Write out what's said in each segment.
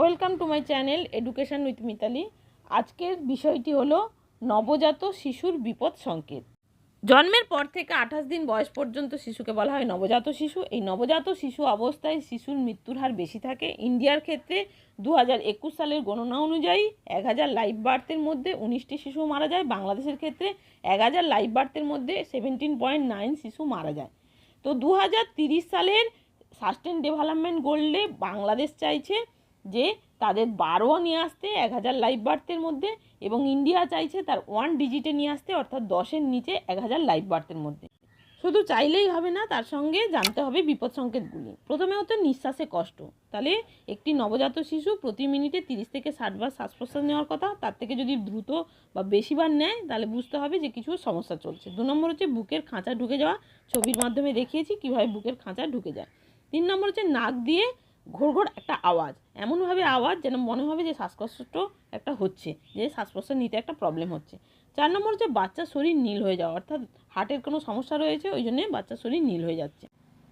Welcome to my channel education with Mitali. আজকের বিষয়টি হলো নবজাত শিশুর বিপদ সংকেত। জন্মের পর থেকে আঠাশ দিন বয়স পর্যন্ত শিশুকে বলা হয় নবজাত শিশু। এই নবজাত শিশু অবস্থায় শিশুর মৃত্যুর হার বেশি থাকে। ইন্ডিয়ার ক্ষেত্রে দু হাজার একুশ সালের গণনা অনুযায়ী এক হাজার লাইভ বার্থের মধ্যে উনিশটি শিশু মারা যায়। বাংলাদেশের ক্ষেত্রে এক হাজার লাইভ বার্থের মধ্যে সেভেন্টিন পয়েন্ট নাইন শিশু মারা যায়। তো দু সালের সাস্টেন ডেভেলপমেন্ট গোল্ডে বাংলাদেশ চাইছে যে তাদের বারো নিয়ে আসতে এক হাজার লাইভ বার্থের মধ্যে এবং ইন্ডিয়া চাইছে তার ওয়ান ডিজিটে নিয়ে আসতে, অর্থাৎ দশের নিচে এক হাজার লাইভ বার্থের মধ্যে। শুধু চাইলেই হবে না, তার সঙ্গে জানতে হবে বিপদ সংকেতগুলি। প্রথমে হতো নিঃশ্বাসে কষ্ট। তাহলে একটি নবজাত শিশু প্রতি মিনিটে তিরিশ থেকে ষাট বার শ্বাস প্রশ্বাস নেওয়ার কথা, তার থেকে যদি দ্রুত বা বেশিবার নেয়, তাহলে বুঝতে হবে যে কিছু সমস্যা চলছে। দু নম্বর হচ্ছে বুকের খাঁচা ঢুকে যাওয়া। ছবির মাধ্যমে দেখিয়েছি কীভাবে বুকের খাঁচা ঢুকে যায়। তিন নম্বর হচ্ছে নাক দিয়ে ঘোর ঘোর একটা আওয়াজ, এমনভাবে আওয়াজ যেন মনে হবে যে শ্বাসকষ্ট একটা হচ্ছে, যে শ্বাসকষ্ট নিতে একটা প্রবলেম হচ্ছে। চার নম্বর হচ্ছে বাচ্চার শরীর নীল হয়ে যাওয়া, অর্থাৎ হার্টের কোনো সমস্যা রয়েছে, ওই জন্যে বাচ্চার শরীর নীল হয়ে যাচ্ছে।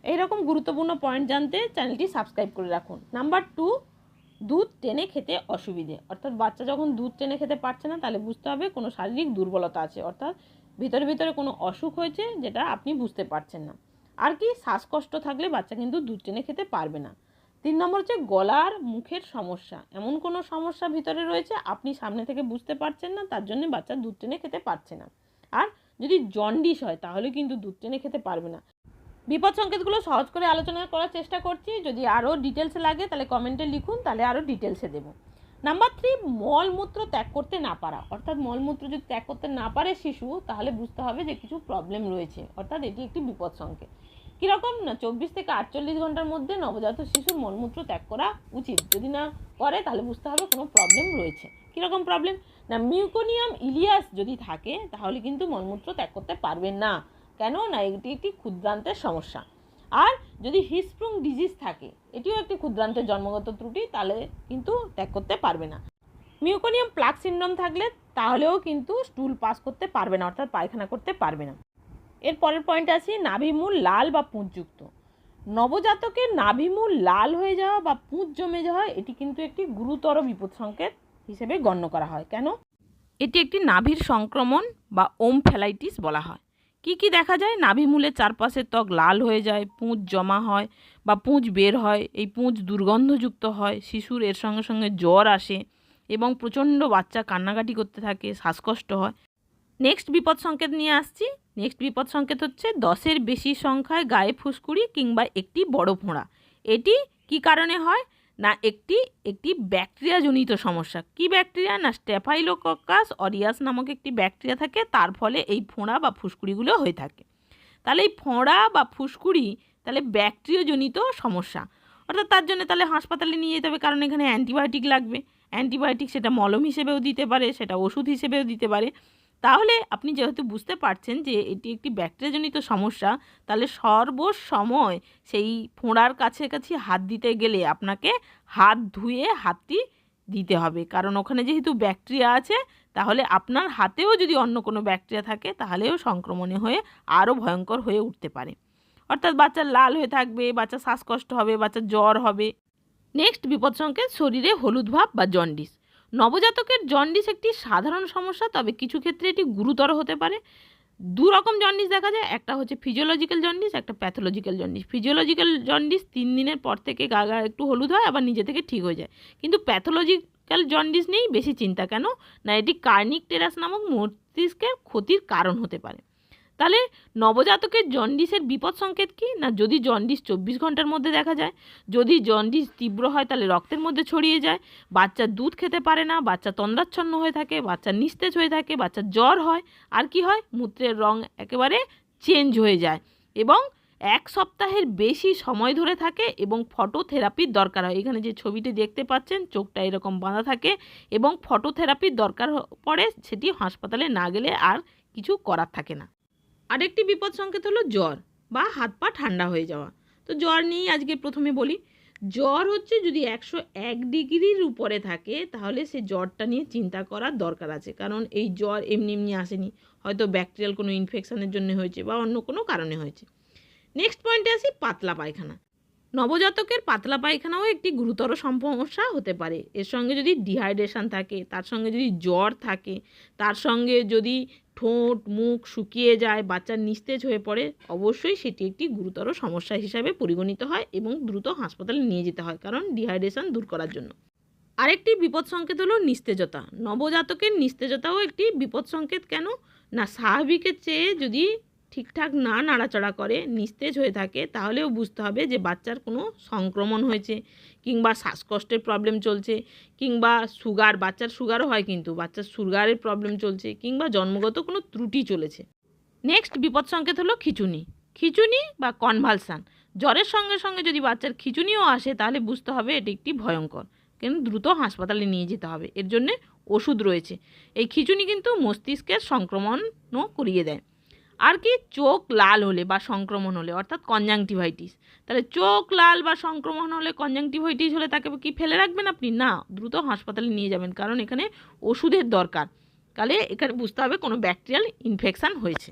এইরকম গুরুত্বপূর্ণ পয়েন্ট জানতে চ্যানেলটি সাবস্ক্রাইব করে রাখুন। নাম্বার টু দুধ টেনে খেতে অসুবিধে, অর্থাৎ বাচ্চা যখন দুধ টেনে খেতে পারছে না, তাহলে বুঝতে হবে কোনো শারীরিক দুর্বলতা আছে, অর্থাৎ ভিতরে ভিতরে কোনো অসুখ হয়েছে যেটা আপনি বুঝতে পারছেন না। আর কি, শ্বাসকষ্ট থাকলে বাচ্চা কিন্তু দুধ টেনে খেতে পারবে না। তিন নম্বর হচ্ছে গলার মুখের সমস্যা। এমন কোনো সমস্যা ভিতরে রয়েছে, আপনি সামনে থেকে বুঝতে পারছেন না, তার জন্য বাচ্চা দুধ টেনে খেতে পারছে না। আর যদি জন্ডিস হয়, তাহলে কিন্তু দুধ টেনে খেতে পারবে না। বিপদ সংকেতগুলো সহজ করে আলোচনা করার চেষ্টা করছি। যদি আরও ডিটেলসে লাগে, তাহলে কমেন্টে লিখুন, তাহলে আরও ডিটেলসে দেবো। নাম্বার থ্রি মলমূত্র ত্যাগ করতে না পারা। অর্থাৎ মলমূত্র যদি ত্যাগ করতে না পারে শিশু, তাহলে বুঝতে হবে যে কিছু প্রবলেম রয়েছে। অর্থাৎ এটি একটি বিপদ সংকেত। কীরকম না, চব্বিশ থেকে আটচল্লিশ ঘণ্টার মধ্যে নবজাত শিশুর মলমূত্র ত্যাগ করা উচিত। যদি না করে, তাহলে বুঝতে হবে কোনো প্রবলেম রয়েছে। কীরকম প্রবলেম না, মিউকোনিয়াম ইলিয়াস যদি থাকে, তাহলে কিন্তু মলমূত্র ত্যাগ করতে পারবে না। কেন? না, এটি একটি ক্ষুদ্রান্তের সমস্যা। আর যদি হিসপ্রুং ডিজিজ থাকে, এটিও একটি ক্ষুদ্রান্তের জন্মগত ত্রুটি, তাহলে কিন্তু ত্যাগ করতে পারবে না। মিউকোনিয়াম প্লাক সিন্ড্রোম থাকলে, তাহলেও কিন্তু স্টুল পাস করতে পারবে না, অর্থাৎ পায়খানা করতে পারবে না। এর পরের পয়েন্ট আছে, নাভিমূল লাল বা পুঁজযুক্ত নবজাতকের নাভিমূল লাল হয়ে যাওয়া বা পুঁজ জমে যাওয়া, এটি কিন্তু একটি গুরুতর বিপদ সংকেত হিসেবে গণ্য করা হয়। কেন? এটি একটি নাভির সংক্রমণ বা ওমফ্যালাইটিস বলা হয়। কি কি দেখা যায়? নাভিমূলের চারপাশের ত্বক লাল হয়ে যায় পুঁজ জমা হয় বা পুঁজ বের হয়, এই পুঁজ দুর্গন্ধযুক্ত হয়, শিশুর এর সঙ্গে সঙ্গে জ্বর আসে এবং প্রচণ্ড বাচ্চা কান্নাকাটি করতে থাকে, শ্বাসকষ্ট হয়। নেক্সট বিপদ সংকেত নিয়ে আসছি নেক্সট বিপদ সংকেত হচ্ছে দশের বেশি সংখ্যায় গায়ে ফুসকুড়ি কিংবা একটি বড় ফোঁড়া এটি কি কারণে হয়? না, একটি একটি ব্যাকটেরিয়াজনিত সমস্যা। কি ব্যাকটেরিয়া? না স্টেফাইলোকক্কাস অরিয়াস নামক একটি ব্যাকটেরিয়া থাকে, তার ফলে এই ফোঁড়া বা ফুসকুড়িগুলো হয়ে থাকে। তাহলে এই ফোঁড়া বা ফুসকুড়ি, তাহলে ব্যাকটেরিয়াজনিত সমস্যা। অর্থাৎ তার জন্য তাহলে হাসপাতালে নিয়ে যেতে হবে, কারণ এখানে অ্যান্টিবায়োটিক লাগবে। অ্যান্টিবায়োটিক সেটা মলম হিসেবেও দিতে পারে, সেটা ওষুধ হিসেবেও দিতে পারে। তাহলে আপনি যেহেতু বুঝতে পারছেন যে এটি একটি ব্যাকটেরিয়াজনিত সমস্যা, তাহলে সর্বসময় সেই ফোঁড়ার কাছে কাছে হাত দিতে গেলে আপনাকে হাত ধুয়ে হাতটি দিতে হবে। কারণ ওখানে যেহেতু ব্যাকটেরিয়া আছে, তাহলে আপনার হাতেও যদি অন্য কোনো ব্যাকটেরিয়া থাকে, তাহলেও সংক্রমণে হয়ে আরও ভয়ঙ্কর হয়ে উঠতে পারে। অর্থাৎ বাচ্চার লাল হয়ে থাকবে, বাচ্চার শ্বাসকষ্ট হবে, বাচ্চার জ্বর হবে। নেক্সট বিপদ সংকেত, শরীরে হলুদ ভাব বা জন্ডিস। নবজাতকের জন্ডিস একটি সাধারণ সমস্যা, তবে কিছু ক্ষেত্রে এটি গুরুতর হতে পারে। দু রকম জন্ডিস দেখা যায়, একটা হচ্ছে ফিজিওলজিক্যাল জন্ডিস, একটা প্যাথোলজিক্যাল জন্ডিস। ফিজিওলজিক্যাল জন্ডিস তিন দিনের পর থেকে গা গা একটু হলুদ হয়, আবার নিজে থেকে ঠিক হয়ে যায়। কিন্তু প্যাথোলজিক্যাল জন্ডিস নেই বেশি চিন্তা কেন? না, এটি কার্নিক টেরাস নামক মস্তিষ্কের ক্ষতির কারণ হতে পারে। তাহলে নবজাতকের জন্ডিসের বিপদ সংকেত কি? না যদি জন্ডিস চব্বিশ ঘণ্টার মধ্যে দেখা যায়? যদি জন্ডিস তীব্র হয়, তাহলে রক্তের মধ্যে ছড়িয়ে যায়। বাচ্চা দুধ খেতে পারে না, বাচ্চা তন্দ্রাচ্ছন্ন হয়ে থাকে, বাচ্চা নিস্তেজ হয়ে থাকে বাচ্চার জ্বর হয়। আর কি হয়? মূত্রের রং একেবারে চেঞ্জ হয়ে যায়। এবং এক সপ্তাহের বেশি সময় ধরে থাকে এবং ফটোথেরাপির দরকার হয়। এখানে যে ছবিটি দেখতে পাচ্ছেন, চোখটা এরকম বাঁধা থাকে এবং ফটোথেরাপির দরকার পড়ে, সেটি হাসপাতালে না গেলে আর কিছু করার থাকে না। আরেকটি বিপদ সংকেত হলো জ্বর বা হাত পা ঠান্ডা হয়ে যাওয়া। তো জ্বর নিয়েই আজকে প্রথমে বলি, জ্বর হচ্ছে যদি একশো এক ডিগ্রির উপরে থাকে, তাহলে সে জ্বরটা নিয়ে চিন্তা করার দরকার আছে। কারণ এই জ্বর এমনি এমনি আসেনি, হয়তো ব্যাকটেরিয়াল কোনো ইনফেকশানের জন্য হয়েছে বা অন্য কোনো কারণে হয়েছে। নেক্সট পয়েন্টে আসি পাতলা পায়খানা। নবজাতকের পাতলা পায়খানাও একটি গুরুতর সমস্যা হতে পারে। এর সঙ্গে যদি ডিহাইড্রেশন থাকে, তার সঙ্গে যদি জ্বর থাকে, তার সঙ্গে যদি ঠোঁট, মুখ শুকিয়ে যায় বাচ্চার নিস্তেজ হয়ে পড়ে, অবশ্যই সেটি একটি গুরুতর সমস্যা হিসাবে পরিগণিত হয় এবং দ্রুত হাসপাতালে নিয়ে যেতে হয়, কারণ ডিহাইড্রেশন দূর করার জন্য। আরেকটি বিপদ সংকেত হলো নিস্তেজতা। নবজাতকের নিস্তেজতাও একটি বিপদ সংকেত কেন? না, স্বাভাবিকের চেয়ে যদি ঠিকঠাক না নাড়াচাড়া করে, নিস্তেজ হয়ে থাকে, তাহলেও বুঝতে হবে যে বাচ্চার কোনো সংক্রমণ হয়েছে। কিংবা শ্বাসকষ্টের প্রবলেম চলছে, কিংবা সুগার বাচ্চার সুগারও হয় কিন্তু, বাচ্চার সুগারের প্রবলেম চলছে, কিংবা জন্মগত কোনো ত্রুটি চলেছে। নেক্সট বিপদ সংকেত হলো খিচুনি। খিচুনি বা কনভালসান জ্বরের সঙ্গে সঙ্গে যদি বাচ্চার খিচুনিও আসে, তাহলে বুঝতে হবে এটি একটি ভয়ঙ্কর। কিন্তু দ্রুত হাসপাতালে নিয়ে যেতে হবে। এর জন্যে ওষুধ রয়েছে। এই খিচুনি কিন্তু মস্তিষ্কের সংক্রমণও করিয়ে দেয়। আর কি চোখ লাল হলে বা সংক্রমণ হলে, অর্থাৎ কনজাংটিভাইটিস তাহলে চোখ লাল বা সংক্রমণ হলে কনজাংটিভাইটিস হলে তাকে কি ফেলে রাখবেন আপনি? না, দ্রুত হাসপাতালে নিয়ে যাবেন, কারণ এখানে ওষুধের দরকার। তাহলে এখানে বুঝতে হবে কোনো ব্যাকটেরিয়াল ইনফেকশান হয়েছে।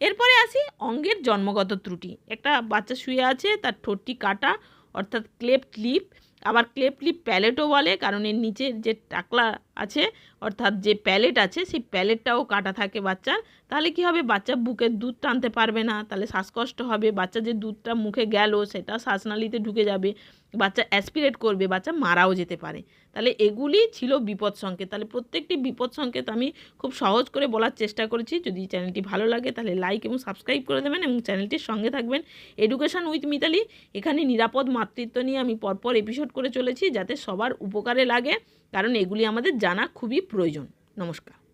এরপরে আসি অঙ্গের জন্মগত ত্রুটি। একটা বাচ্চা শুয়ে আছে, তার ঠোঁটটি কাটা, অর্থাৎ ক্লেপ্ট লিপ আবার ক্লেপ্ট লিপ প্যালেটও বলে, কারণ এর নিচের যে টাকলা আছে, অর্থাৎ যে প্যালেট আছে, সেই প্যালেটটাও কাটা থাকে বাচ্চার। তাহলে কি হবে? বাচ্চা বুকের দুধ টানতে পারবে না। তাহলে শ্বাসকষ্ট হবে। বাচ্চা যে দুধটা মুখে গেল, সেটা শ্বাসনালীতে ঢুকে যাবে। বাচ্চা অ্যাসপিরেট করবে, বাচ্চা মারাও যেতে পারে। তাহলে এগুলি ছিল বিপদ সংকেত। তাহলে প্রত্যেকটি বিপদ সংকেত আমি খুব সহজ করে বলার চেষ্টা করেছি। যদি চ্যানেলটি ভালো লাগে, তাহলে লাইক এবং সাবস্ক্রাইব করে দেবেন এবং চ্যানেলটির সঙ্গে থাকবেন। এডুকেশন উইথ মিতালি এখানে নিরাপদ মাতৃত্ব নিয়ে আমি পরপর এপিসোড করে চলেছি, যাতে সবার উপকারে লাগে। কারণ এগুলি আমাদের জানা খুবই প্রয়োজন। নমস্কার।